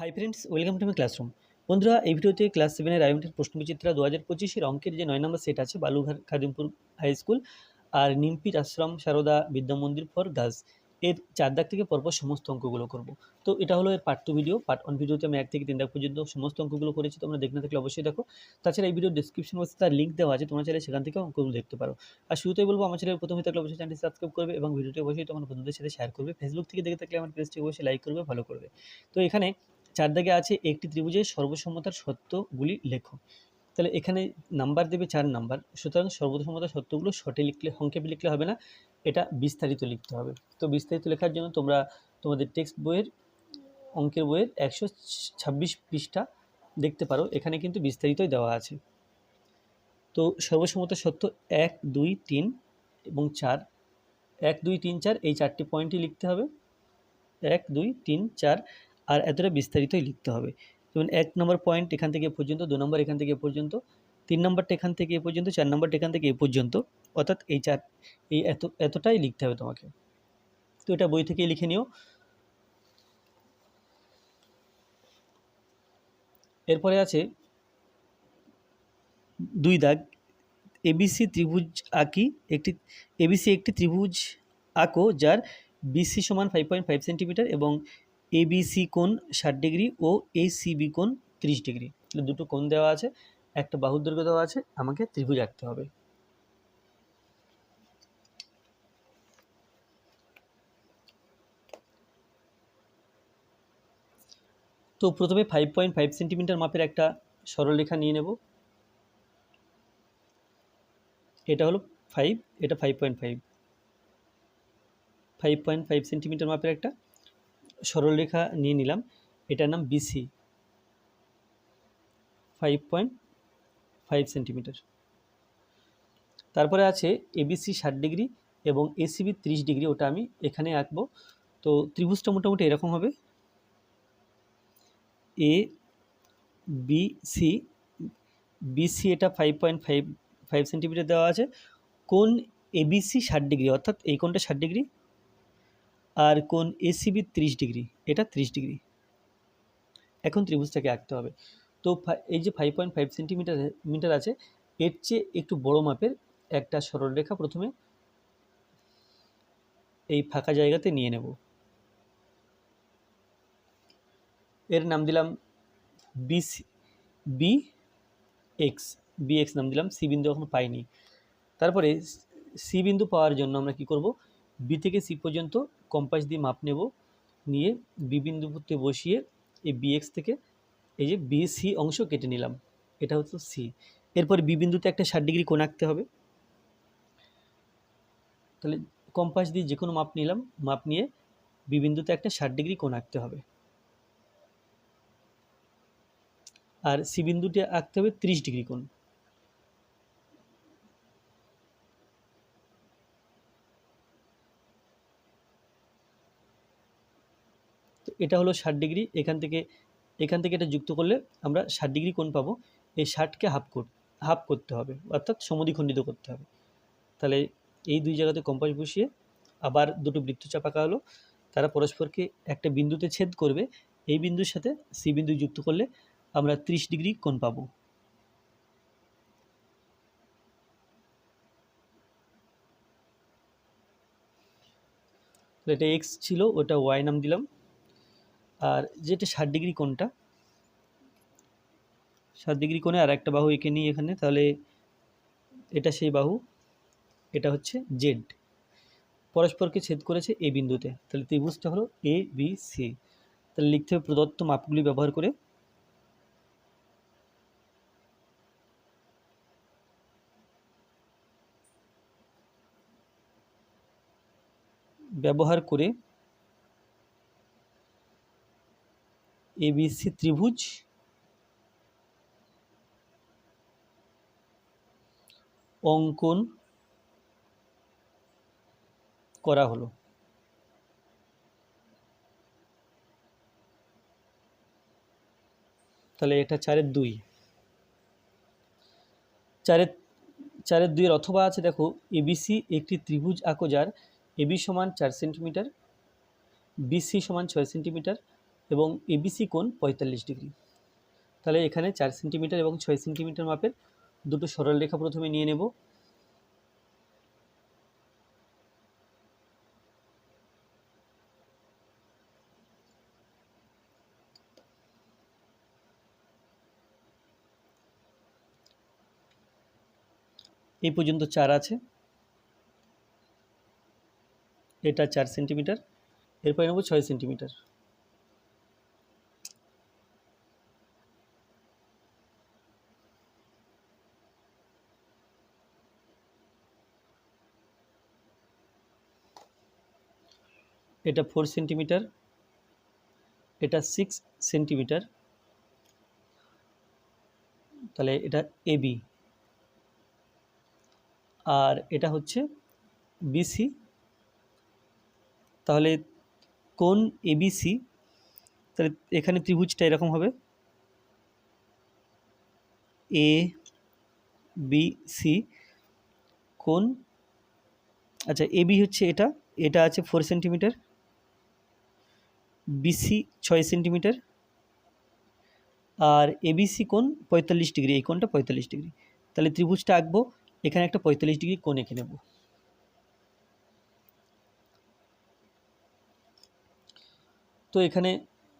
Hi friends welcome to my classroom বন্ধুরা, এই ভিডিওতে ক্লাস সেভেনের আয়োজনের প্রশ্নবিচিত্রা দু হাজার পঁচিশের অঙ্কের যে নয় নম্বর সেট আছে বালুঘাট খাদিমপুর হাই স্কুল আর নিমপির আশ্রম সারদা বিদ্যা মন্দির ফর গার্লস এর চার দাগ থেকে পরপর সমস্ত অঙ্কগুলো করব। তো এটা হলো এর part two video part one ভিডিওতে আমি এক থেকে তিন দাগ পর্যন্ত সমস্ত অঙ্কগুলো করেছি, তোমরা দেখে না থাকলে অবশ্যই দেখো। তাছাড়া এই ভিডিও ডিসক্রিপশন বক্সে তার লিঙ্ক দেওয়া আছে, তোমরা চাইলে সেখান থেকে অঙ্কগুলো দেখতে পারো। আর শুরুতেই বলব, আমার চ্যানেল প্রথমে থাকলে অবশ্যই চ্যানেলটি সাবস্ক্রাইব করবে এবং ভিডিওটি অবশ্যই তোমার বন্ধুদের সাথে শেয়ার করবে। ফেসবুক থেকে দেখে থাকলে আমার পেজটি অবশ্যই লাইক করবে ফলো করবে। তো এখানে চার দাগে আছে একটি ত্রিভুজের সর্বসম্মতার সত্যগুলি লেখো। তাহলে এখানে নাম্বার দেবে চার নাম্বার। সুতরাং সর্বসম্মতার সত্যগুলো শর্টে লিখলে, সংক্ষেপে লিখলে হবে না, এটা বিস্তারিত লিখতে হবে। তো বিস্তারিত লেখার জন্য তোমরা তোমাদের টেক্সট বইয়ের, অঙ্কের বইয়ের একশো ছাব্বিশ পৃষ্ঠা দেখতে পারো। এখানে কিন্তু বিস্তারিতই দেওয়া আছে। তো সর্বসম্মতার সত্য এক, দুই, তিন এবং চার। এক, দুই, তিন, চার এই চারটি পয়েন্টই লিখতে হবে। এক, দুই, তিন, চার আর এতটা বিস্তারিতই লিখতে হবে। যেমন এক নম্বর পয়েন্ট এখান থেকে পর্যন্ত, দু নম্বর এখান থেকে পর্যন্ত, তিন নম্বরটা এখান থেকে এ পর্যন্ত, চার নম্বরটা এখান থেকে এ পর্যন্ত, অর্থাৎ এই চার, এই এত, এতটাই লিখতে হবে তোমাকে। তো এটা বই থেকেই লিখে নিও। এরপরে আছে দুই দাগ এবিসি ত্রিভুজ আঁকি একটি এবিসি একটি ত্রিভুজ আঁকো যার বিসি সমান ফাইভ পয়েন্ট ফাইভ সেন্টিমিটার এবং এবিসি কোণ ষাট ডিগ্রি ও এসিবি কোণ ত্রিশ ডিগ্রি। তাহলে দুটো কোণ দেওয়া আছে, একটা বাহুর দৈর্ঘ্য দেওয়া আছে, আমাকে ত্রিভুজ আঁকতে হবে। তো প্রথমে ফাইভ পয়েন্ট ফাইভ সেন্টিমিটার মাপের একটা সরলরেখা নিয়ে নেব। এটা হলো ফাইভ এটা five point five five point five centimetre মাপের একটা সরলরেখা নিয়ে নিলাম। এটার নাম BC five point five centimetre তারপরে আছে এবিসি ষাট ডিগ্রি এবং এসিবি ত্রিশ ডিগ্রি, ওটা আমি এখানে আঁকবো। তো ত্রিভুজটা মোটামুটি এরকম হবে। এ বি সি বিসি এটা five point five five centimetre দেওয়া আছে। কোন এবিসি ষাট ডিগ্রি, অর্থাৎ এই কোনটা ষাট ডিগ্রি আর কোন এসিবি ত্রিশ ডিগ্রি, এটা ত্রিশ ডিগ্রি। এখন ত্রিভুজটাকে আঁকতে হবে। তো এই যে five point five centimetre metre আছে, এর চেয়ে একটু বড় মাপের একটা সরলরেখা প্রথমে এই ফাঁকা জায়গাতে নিয়ে নেব। এর নাম দিলাম B B X B X নাম দিলাম সি বিন্দু এখন পাইনি। তারপরে সি বিন্দু পাওয়ার জন্য আমরা কি করব? বি থেকে সি পর্যন্ত কম্পাস দিয়ে মাপ নেব। নিয়ে বি বিন্দুতে বসিয়ে এই বি এক্স থেকে এই যে বি সি অংশ কেটে নিলাম। এটা হচ্ছে সি এরপর বি বিন্দুতে একটা ষাট ডিগ্রি কোণ আঁকতে হবে। তাহলে কম্পাস দিয়ে যে কোনো মাপ নিলাম। মাপ নিয়ে বি বিন্দুতে একটা ষাট ডিগ্রি কোণ আঁকতে হবে। আর সি বিন্দুটি আঁকতে হবে ত্রিশ ডিগ্রি কোণ। এটা হলো ষাট ডিগ্রি, এখান থেকে এখান থেকে এটা যুক্ত করলে আমরা ষাট ডিগ্রি কোণ পাবো। এই ষাটকে হাফ কর হাফ করতে হবে, অর্থাৎ সমদ্বিখণ্ডিত করতে হবে। তাহলে এই দুই জায়গাতে কম্পাস বসিয়ে আবার দুটো বৃত্তচাপ আঁকা হলো। তারা পরস্পরকে একটা বিন্দুতে ছেদ করবে, এই বিন্দুর সাথে সি বিন্দু যুক্ত করলে আমরা ত্রিশ ডিগ্রি কোণ পাবো। এটা এক্স ছিল, ওটা ওয়াই নাম দিলাম। আর যেটা ষাট ডিগ্রি কোণটা, ষাট ডিগ্রি কোণে আর একটা বাহু এঁকে নিই এখানে, তাহলে এটা সেই বাহু, এটা হচ্ছে জেড পরস্পরকে ছেদ করেছে এ বিন্দুতে, তাহলে ত্রিভুজটা হলো এ বি সি তাহলে লিখতে হবে প্রদত্ত মাপগুলি ব্যবহার করে ব্যবহার করে এবিসি ত্রিভুজ। অঙ্কন করা হলো। তাহলে এটা চারের দুই। চারের চারের দুইয়ের অথবা আছে, দেখো এবিসি একটি ত্রিভুজ আঁকো যার এবি সমান চার সেন্টিমিটার বিসি সমান ছয় সেন্টিমিটার এবং এবিসি কোণ পঁয়তাল্লিশ ডিগ্রি। তাহলে এখানে চার সেন্টিমিটার এবং ছয় সেন্টিমিটার মাপের দুটো সরল রেখা প্রথমে নিয়ে নেব। এই পর্যন্ত চার আছে। এটা চার সেন্টিমিটার, এরপরে নেব ছয় সেন্টিমিটার। এটা ফোর সেন্টিমিটার এটা সিক্স সেন্টিমিটার তাহলে এটা এবি আর এটা হচ্ছে বিসি তাহলে কোন এবিসি তাহলে এখানে ত্রিভুজটা এরকম হবে এ বি সি কোন আচ্ছা এবি হচ্ছে এটা এটা আছে ফোর সেন্টিমিটার বিসি ছয় সেন্টিমিটার আর এবিসি কোণ পঁয়তাল্লিশ ডিগ্রি, এই কোণটা পঁয়তাল্লিশ ডিগ্রি। তাহলে ত্রিভুজটা আঁকবো, এখানে একটা পঁয়তাল্লিশ ডিগ্রি কোণ এঁকে নেব। তো এখানে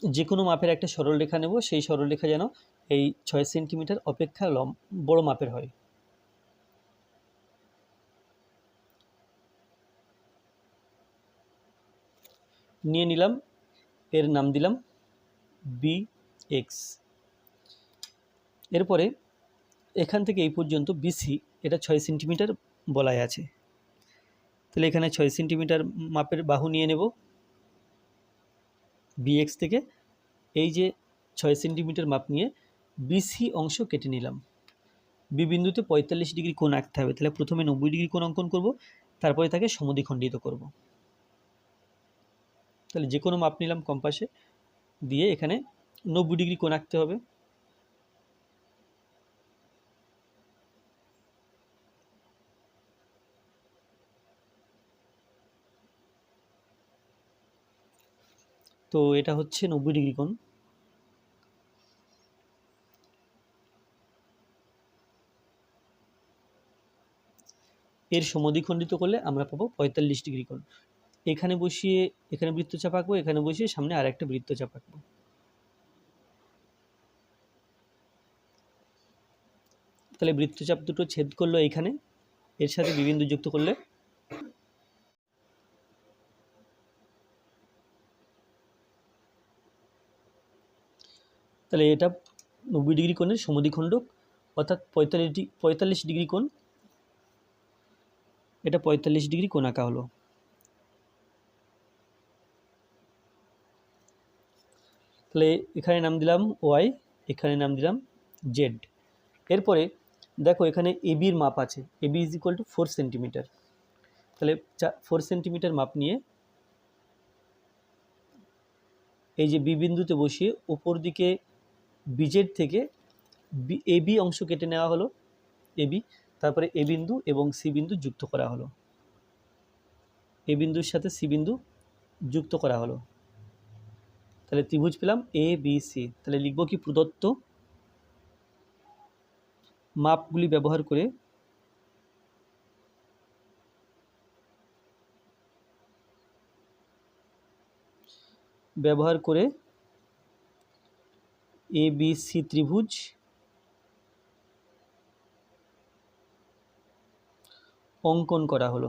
যে কোনো মাপের একটা সরল রেখা নেব, সেই সরল রেখা যেন এই ছয় সেন্টিমিটার অপেক্ষা লম বড় মাপের হয়। নিয়ে নিলাম এর নাম দিলাম বি এক্স এরপরে এখান থেকে এই পর্যন্ত বিসি এটা ছয় সেন্টিমিটার বলাই আছে। তাহলে এখানে ছয় সেন্টিমিটার মাপের বাহু নিয়ে নেব। বিএক্স থেকে এই যে ছয় সেন্টিমিটার মাপ নিয়ে বিসি অংশ কেটে নিলাম। বি বিন্দুতে পঁয়তাল্লিশ ডিগ্রি কোণ আঁকতে হবে, তাহলে প্রথমে নব্বই ডিগ্রি কোণ অঙ্কন করব, তারপরে তাকে সমদ্বিখণ্ডিত করব। তাহলে যে কোনো মাপ নিলাম কম্পাসে, দিয়ে এখানে নব্বই ডিগ্রি কোণ আঁকতে হবে। তো এটা হচ্ছে নব্বই ডিগ্রি কোণ। এর সমদ্বিখণ্ডিত করলে আমরা পাবো পঁয়তাল্লিশ ডিগ্রি কোণ। এখানে বসিয়ে, এখানে বৃত্তচাপ আঁকবো, এখানে বসিয়ে সামনে আর একটা বৃত্তচাপ আঁকবো। তাহলে বৃত্তচাপ দুটো ছেদ করল এখানে, এর সাথে বিবিন্দু যুক্ত করলে। তাহলে এটা নব্বই ডিগ্রি কোণের সমদ্বিখণ্ডক, অর্থাৎ পঁয়তাল্লিশ পঁয়তাল্লিশ ডিগ্রি কোণ, এটা পঁয়তাল্লিশ ডিগ্রি কোণ আঁকা হলো। তাহলে এখানে নাম দিলাম ওয়াই এখানে নাম দিলাম জেড এরপরে দেখো এখানে এবির মাপ আছে। AB is equal to four centimetre তাহলে চা ফোর সেন্টিমিটার মাপ নিয়ে এই যে বি বিন্দুতে বসিয়ে ওপর দিকে বিজেড থেকে এবি অংশ কেটে নেওয়া হলো। এবি তারপরে এ বিন্দু এবং সি বিন্দু যুক্ত করা হলো। এ বিন্দুর সাথে সি বিন্দু যুক্ত করা হলো। তাহলে ত্রিভুজ পেলাম এ বি সি তাহলে লিখব কি প্রদত্ত মাপগুলি ব্যবহার করে ব্যবহার করে এ বি সি ত্রিভুজ অঙ্কন করা হলো।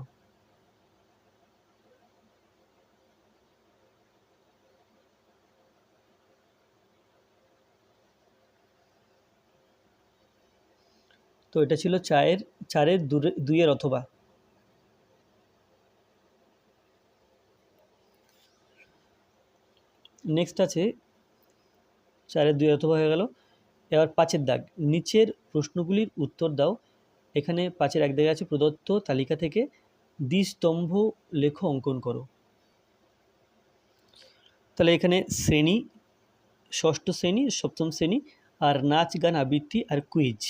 তো এটা ছিল চায়ের, চারের দুইয়ের অথবা। নেক্সট আছে, চারের দুই অথবা হয়ে গেল। এবার পাঁচের দাগ। নিচের প্রশ্নগুলির উত্তর দাও। এখানে পাঁচের এক দাগে আছে প্রদত্ত তালিকা থেকে দ্বিস্তম্ভ লেখ অঙ্কন করো। তাহলে এখানে শ্রেণি, ষষ্ঠ শ্রেণি, সপ্তম শ্রেণি আর নাচ, গান, আবৃত্তি আর কুইজ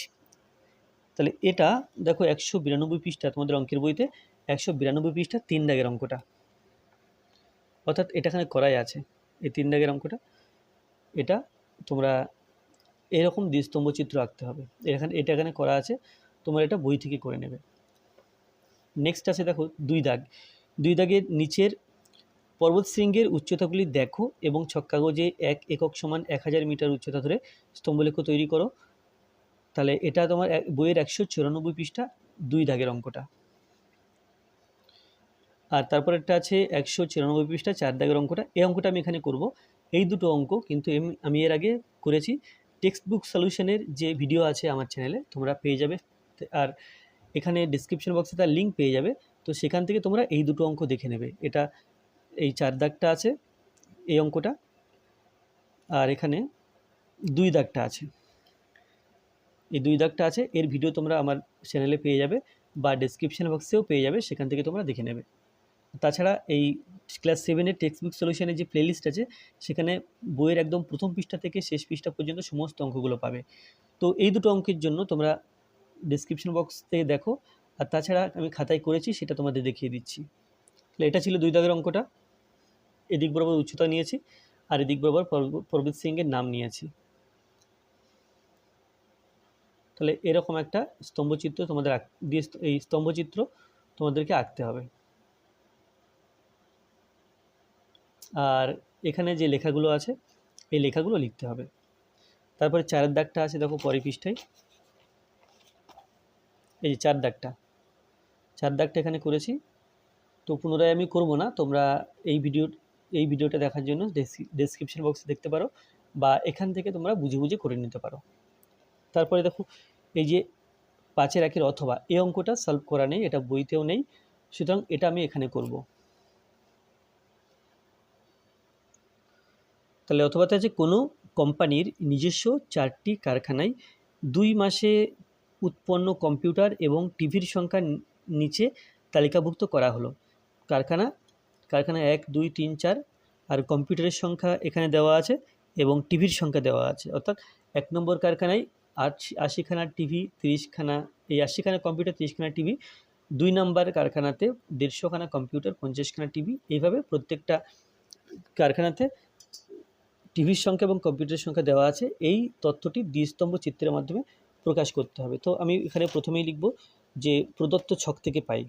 তাহলে এটা দেখো একশো বিরানব্বই পৃষ্ঠা তোমাদের অঙ্কের বইতে, একশো বিরানব্বই পৃষ্ঠা তিন দাগের অঙ্কটা। অর্থাৎ এটা এখানে করাই আছে, এই তিন দাগের অঙ্কটা। এটা তোমরা এরকম দ্বিস্তম্ভ চিত্র আঁকতে হবে। এখানে, এটা এখানে করা আছে, তোমরা এটা বই থেকে করে নেবে। নেক্সট আছে দেখো দুই দাগ। দুই দাগের নিচের পর্বত শৃঙ্গের উচ্চতাগুলি দেখো এবং ছক কাগজে এক একক সমান এক হাজার মিটার উচ্চতা ধরে স্তম্ভলেখ তৈরি করো। তাহলে এটা তোমার বইয়ের একশো চুরানব্বই পৃষ্ঠা, দুই দাগের অঙ্কটা। আর তারপর একটা আছে একশো চুরানব্বই পৃষ্ঠা, চার দাগের অঙ্কটা। এই অঙ্কটা আমি এখানে করব। এই দুটো অঙ্ক কিন্তু আমি এর আগে করেছি। টেক্সট বুক সলিউশনের যে ভিডিও আছে আমার চ্যানেলে, তোমরা পেয়ে যাবে। আর এখানে ডিসক্রিপশন বক্সে তার লিঙ্ক পেয়ে যাবে। তো সেখান থেকে তোমরা এই দুটো অঙ্ক দেখে নেবে। এটা এই চার দাগটা আছে, এই অঙ্কটা। আর এখানে দুই দাগটা আছে। এই দুই দাগটা আছে, এর ভিডিও তোমরা আমার চ্যানেলে পেয়ে যাবে বা ডিসক্রিপশন বক্সেও পেয়ে যাবে, সেখান থেকে তোমরা দেখে নেবে। তাছাড়া এই ক্লাস সেভেনের টেক্সট বুক সলিউশনের যে প্লেলিস্ট আছে, সেখানে বইয়ের একদম প্রথম পৃষ্ঠা থেকে শেষ পৃষ্ঠা পর্যন্ত সমস্ত অঙ্কগুলো পাবে। তো এই দুটো অঙ্কের জন্য তোমরা ডিসক্রিপশন বক্স থেকে দেখো, আর তাছাড়া আমি খাতায় করেছি, সেটা তোমাদের দেখিয়ে দিচ্ছি। তাহলে এটা ছিল দুই দাগের অঙ্কটা। এদিক বরাবর উচ্চতা নিয়েছি, আর এদিক বরাবর পর্ব- সিংয়ের নাম নিয়েছি। তাহলে এরকম একটা স্তম্ভচিত্র তোমাদের দিয়ে এই স্তম্ভচিত্র তোমাদেরকে আঁকতে হবে। আর এখানে যে লেখাগুলো আছে, এই লেখাগুলো লিখতে হবে। তারপরে চারের দাগটা আছে দেখো পরে পৃষ্ঠায়। এই যে চার দাগটা। চার দাগটা এখানে করেছি। তো পুনরায় আমি করব না, তোমরা এই ভিডিও, এই ভিডিওটা দেখার জন্য ডেসক্রিপশন বক্সে দেখতে পারো বা এখান থেকে তোমরা বুঝে বুঝে করে নিতে পারো। তারপরে দেখো এই যে পাঁচের একের অথবা এই অঙ্কটা সলভ করা নেই, এটা বইতেও নেই, সুতরাং এটা আমি এখানে করব। তাহলে অথবাতে আছে কোনো কোম্পানির নিজস্ব চারটি কারখানায় দুই মাসে উৎপন্ন কম্পিউটার এবং টিভির সংখ্যা নিচে তালিকাভুক্ত করা হলো। কারখানা কারখানা এক, দুই, তিন, চার, আর কম্পিউটারের সংখ্যা এখানে দেওয়া আছে এবং টিভির সংখ্যা দেওয়া আছে। অর্থাৎ এক নম্বর কারখানায় আশিখানা টিভি, তিরিশখানা, এই আশিখানা কম্পিউটার, তিরিশখানা টিভি, দুই নম্বর কারখানাতে দেড়শোখানা কম্পিউটার, পঞ্চাশখানা টিভি, এইভাবে প্রত্যেকটা কারখানাতে টিভির সংখ্যা এবং কম্পিউটারের সংখ্যা দেওয়া আছে। এই তথ্যটি দ্বিস্তম্ভ চিত্রের মাধ্যমে প্রকাশ করতে হবে। তো আমি এখানে প্রথমেই লিখব যে প্রদত্ত ছক থেকে পাই।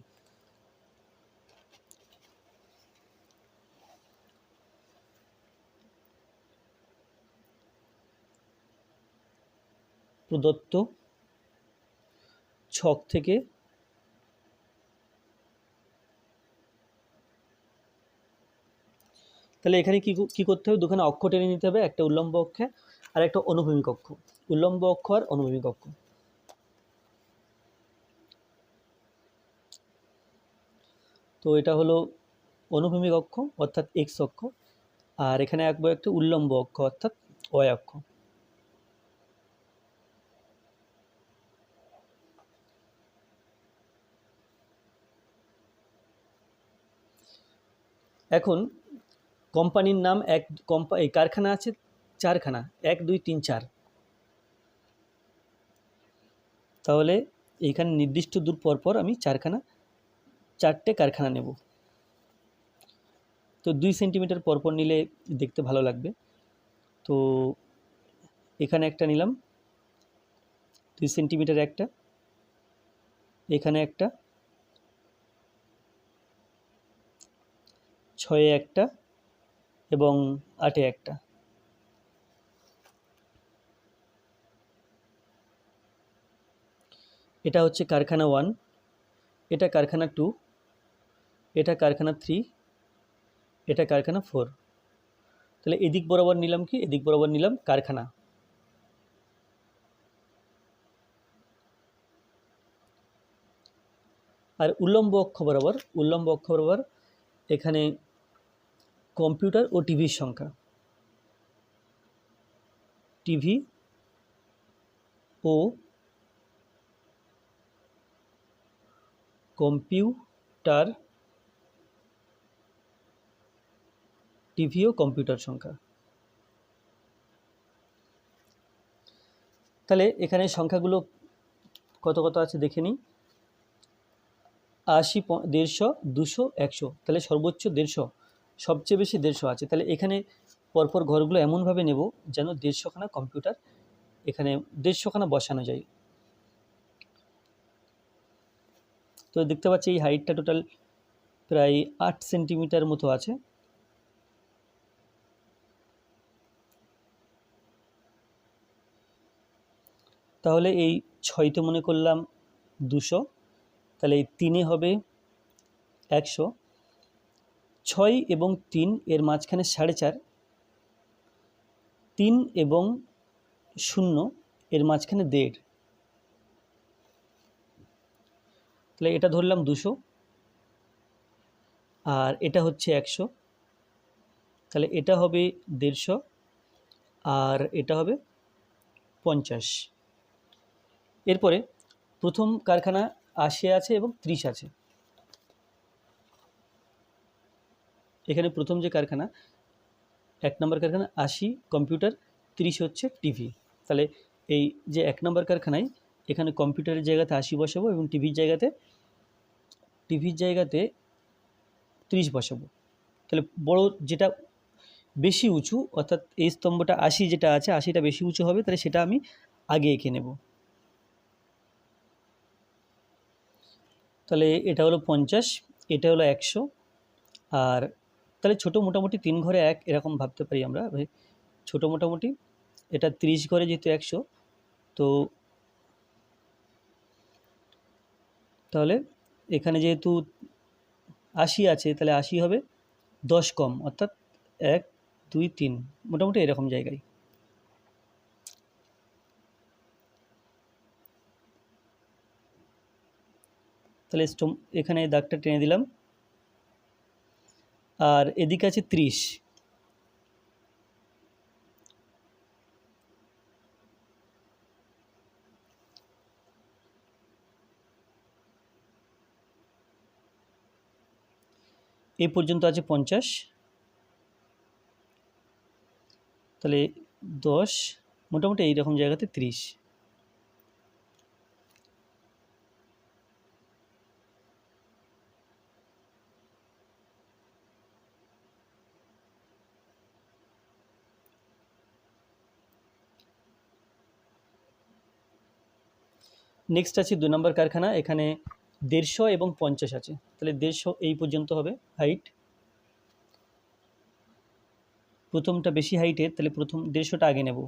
প্রদত্ত ছক থেকে তাহলে এখানে কি কি করতে হবে? দুখানে অক্ষ টেনে নিতে হবে, একটা উল্লম্ব অক্ষে আর একটা অনুভূমিক অক্ষ। উল্লম্ব অক্ষ আর অনুভূমিক অক্ষ। তো এটা হলো অনুভূমিক অক্ষ, অর্থাৎ এক্স অক্ষ, আর এখানে আঁকবো একটা উল্লম্ব অক্ষ, অর্থাৎ ওয়াই অক্ষ। এখন কোম্পানির নাম এক কোম্পা, এই কারখানা আছে, চারখানা, এক, দুই, তিন, চার। তাহলে এইখানে নির্দিষ্ট দূর পর পর আমি চারখানা, চারটে কারখানা নেব। তো দুই সেন্টিমিটার পর পর নিলে দেখতে ভালো লাগবে। তো এখানে একটা নিলাম, দুই সেন্টিমিটার একটা, এখানে একটা ছয়ে একটা এবং আটে একটা। এটা হচ্ছে কারখানা ওয়ান, এটা কারখানা টু, এটা কারখানা থ্রি, এটা কারখানা ফোর। তাহলে এদিক বরাবর নিলাম কি? এদিক বরাবর নিলাম কারখানা। আর উল্লম্ব অক্ষ বরাবর, উল্লম্ব অক্ষ বরাবর এখানে কম্পিউটার ও টিভির সংখ্যা। টিভি ও কম্পিউটার, টিভি ও কম্পিউটার সংখ্যা। তাহলে এখানে সংখ্যাগুলো কত কত আছে দেখে নিই। আশি দেড়শো, দুশো, একশো। তাহলে সর্বোচ্চ দেড়শো। সবচেয়ে বেশি দেড়শো আছে। তাহলে এখানে পরপর ঘরগুলো এমনভাবে নেব যেন দেড়শোখানা কম্পিউটার এখানে দেড়শোখানা বসানো যায়। তো দেখতে পাচ্ছি এই হাইটটা টোটাল প্রায় আট সেন্টিমিটার মতো আছে। তাহলে এই ছয়তে মনে করলাম দুশো। তাহলে এই তিনে হবে একশো। ছয় এবং তিন এর মাঝখানে সাড়ে চার, তিন এবং শূন্য এর মাঝখানে দেড়। তাহলে এটা ধরলাম দুশো আর এটা হচ্ছে একশো। তাহলে এটা হবে দেড়শো আর এটা হবে পঞ্চাশ। এরপরে প্রথম কারখানা আশি আছে এবং ত্রিশ আছে। এখানে প্রথম যে কারখানা, এক নম্বর কারখানা, আশি, কম্পিউটার, ত্রিশ হচ্ছে টিভি। তাহলে এই যে এক নম্বর কারখানায়, এখানে কম্পিউটারের জায়গাতে আশি বসাবো এবং টিভির জায়গাতে টিভির জায়গাতে ত্রিশ বসাবো। তাহলে বড় যেটা বেশি উঁচু, অর্থাৎ এই স্তম্ভটা আশি যেটা আছে, আশিটা বেশি উঁচু হবে, তাহলে সেটা আমি আগে এঁকে নেব। তাহলে এটা হলো পঞ্চাশ, এটা হলো একশো, আর তাহলে ছোটো মোটামুটি তিন ঘরে এক এরকম ভাবতে পারি আমরা। ছোটো মোটামুটি, এটা ত্রিশ ঘরে যেহেতু একশো, তো তাহলে এখানে যেহেতু আশি আছে, তাহলে আশি হবে দশ কম, অর্থাৎ এক, দুই, তিন, মোটামুটি এরকম জায়গায়। তাহলে এখানে দাগটা টেনে দিলাম। আর এদিকে আছে ত্রিশ। এ পর্যন্ত আছে পঞ্চাশ। তাহলে দশ মোটামুটি এইরকম জায়গাতে ত্রিশ। নেক্সট আছে দু নম্বর কারখানা, এখানে দেড়শো এবং পঞ্চাশ আছে। তাহলে দেড়শো এই পর্যন্ত হবে হাইট প্রথমটা বেশি হাইটের তাহলে প্রথম দেড়শোটা আগে নেব।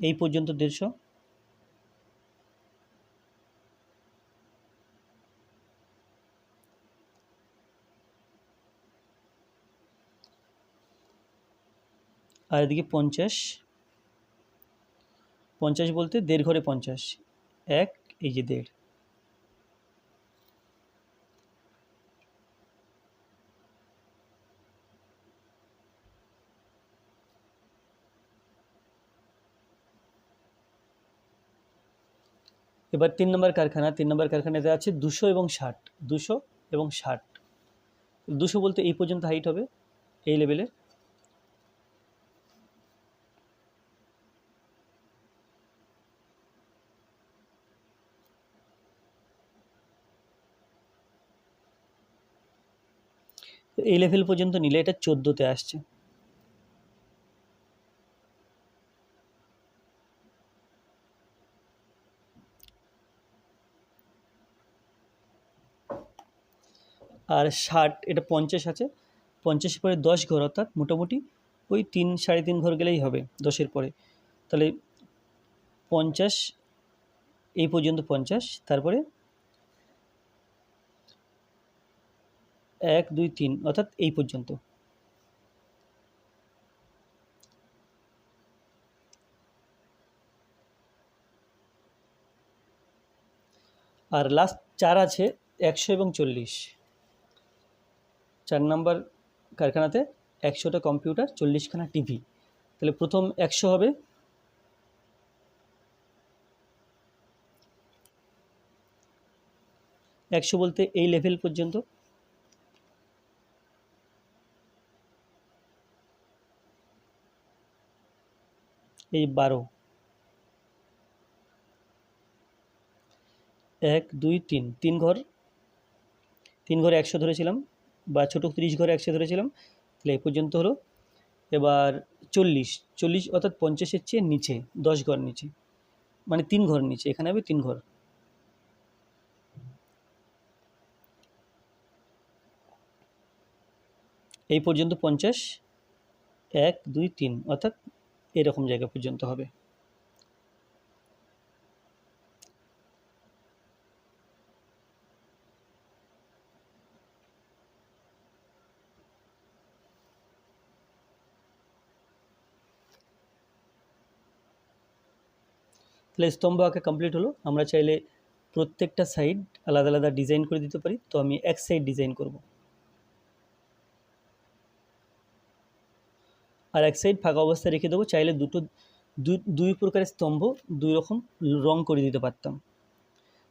এই পর্যন্ত দেড়শো। আর এদিকে পঞ্চাশ। পঞ্চাশ বলতে দেড় ঘরে পঞ্চাশ। এক, এই যে দেড়। এবার তিন নম্বর কারখানা। তিন নম্বর কারখানাতে আছে দুশো এবং ষাট। দুশো এবং ষাট। দুশো বলতে এই পর্যন্ত হাইট হবে, এই লেভেলের এই লেভেল পর্যন্ত নিলে এটা চোদ্দোতে আসছে। আর ষাট, এটা পঞ্চাশ আছে। পঞ্চাশের পরে দশ ঘর অর্থাৎ মোটামুটি ওই তিন, সাড়ে তিন ঘর গেলেই হবে দশের পরে। তাহলে পঞ্চাশ, এই পর্যন্ত পঞ্চাশ, তারপরে এক, দুই, তিন, অর্থাৎ এই পর্যন্ত। আর লাস্ট চার আছে একশো এবং চল্লিশ। চার নাম্বার কারখানাতে একশোটা কম্পিউটার, চল্লিশখানা টিভি। তাহলে প্রথম একশো হবে। একশো বলতে এই লেভেল পর্যন্ত। এই বারো। এক, দুই, তিন। তিন ঘর। তিন ঘরে একশো ধরেছিলাম বা ছোটো তিরিশ ঘরে একশো ধরেছিলাম। তাহলে এই পর্যন্ত হলো। এবার চল্লিশ। চল্লিশ অর্থাৎ পঞ্চাশের চেয়ে নিচে, দশ ঘর নিচে। মানে তিন ঘর নিচে। এখানে হবে তিন ঘর। এই পর্যন্ত পঞ্চাশ। এক, দুই, তিন। অর্থাৎ এরকম জায়গা পর্যন্ত হবে। তাহলে স্তম্ভ আঁকা কমপ্লিট হলো। আমরা চাইলে প্রত্যেকটা সাইড আলাদা আলাদা ডিজাইন করে দিতে পারি। তো আমি এক সাইড ডিজাইন করব। আর এক সাইড ফাঁকা অবস্থায় রেখে দেবো, চাইলে দুটো, দুই প্রকারের স্তম্ভ দুই রকম রং করে দিতে পারতাম।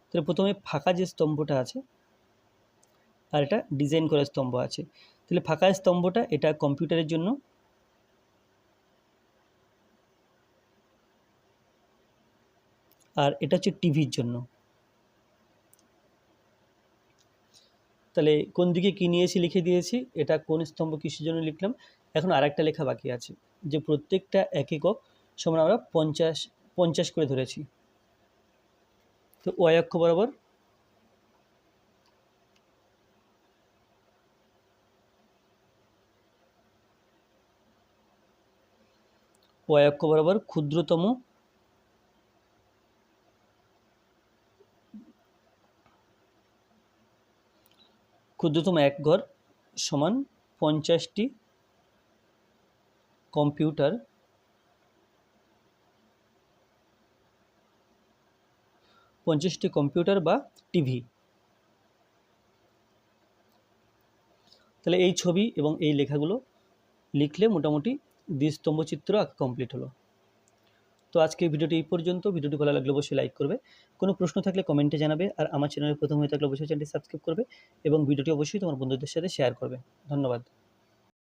তাহলে প্রথমে ফাঁকা যে স্তম্ভটা আছে, আর এটা ডিজাইন করা স্তম্ভ আছে। তাহলে ফাঁকা স্তম্ভটা এটা কম্পিউটারের জন্য আর এটা হচ্ছে টিভির জন্য। তাহলে কোন দিকে কী নিয়েছি লিখে দিয়েছি, এটা কোন স্তম্ভ কিসের জন্য লিখলাম এখন আরেকটা লেখা বাকি আছে, যে প্রত্যেকটা এক একক সমান আমরা পঞ্চাশ পঞ্চাশ করে ধরেছি। তো ওয়াই অক্ষ বরাবর ওয়াই অক্ষ বরাবর ক্ষুদ্রতম ক্ষুদ্রতম এক ঘর সমান পঞ্চাশটি কম্পিউটার। পঞ্চাশটি কম্পিউটার বা টিভি। তাহলে এই ছবি এবং এই লেখাগুলো লিখলে মোটামুটি দ্বিস্তম্ভ চিত্র কমপ্লিট হলো। তো আজকে ভিডিওটি এই পর্যন্ত। ভিডিওটি ভালো লাগলে অবশ্যই লাইক করবে। কোনো প্রশ্ন থাকলে কমেন্টে জানাবে আর আমার চ্যানেলে প্রথম হয়ে থাকলে অবশ্যই চ্যানেলটি সাবস্ক্রাইব করবে এবং ভিডিওটি অবশ্যই তোমার বন্ধুদের সাথে শেয়ার করবে। ধন্যবাদ।